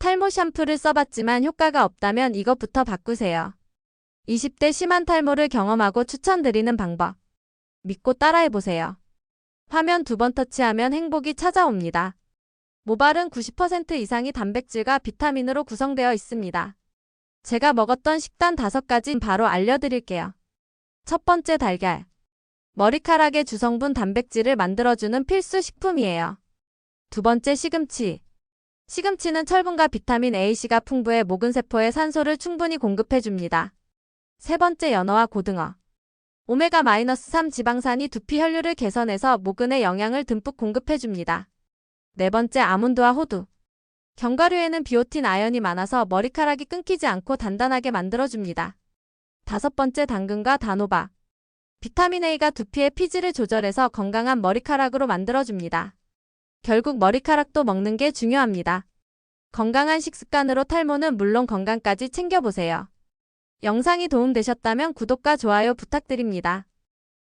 탈모 샴푸를 써봤지만 효과가 없다면 이것부터 바꾸세요. 20대 심한 탈모를 경험하고 추천드리는 방법. 믿고 따라해보세요. 화면 두 번 터치하면 행복이 찾아옵니다. 모발은 90% 이상이 단백질과 비타민으로 구성되어 있습니다. 제가 먹었던 식단 5가지 바로 알려드릴게요. 첫 번째 달걀. 머리카락의 주성분 단백질을 만들어주는 필수 식품이에요. 두 번째 시금치. 시금치는 철분과 비타민 AC가 풍부해 모근세포에 산소를 충분히 공급해줍니다. 세 번째 연어와 고등어. 오메가-3 지방산이 두피 혈류를 개선해서 모근에 영양을 듬뿍 공급해줍니다. 네 번째 아몬드와 호두. 견과류에는 비오틴 아연이 많아서 머리카락이 끊기지 않고 단단하게 만들어줍니다. 다섯 번째 당근과 단호박. 비타민 A가 두피의 피지를 조절해서 건강한 머리카락으로 만들어줍니다. 결국 머리카락도 먹는 게 중요합니다. 건강한 식습관으로 탈모는 물론 건강까지 챙겨보세요. 영상이 도움되셨다면 구독과 좋아요 부탁드립니다.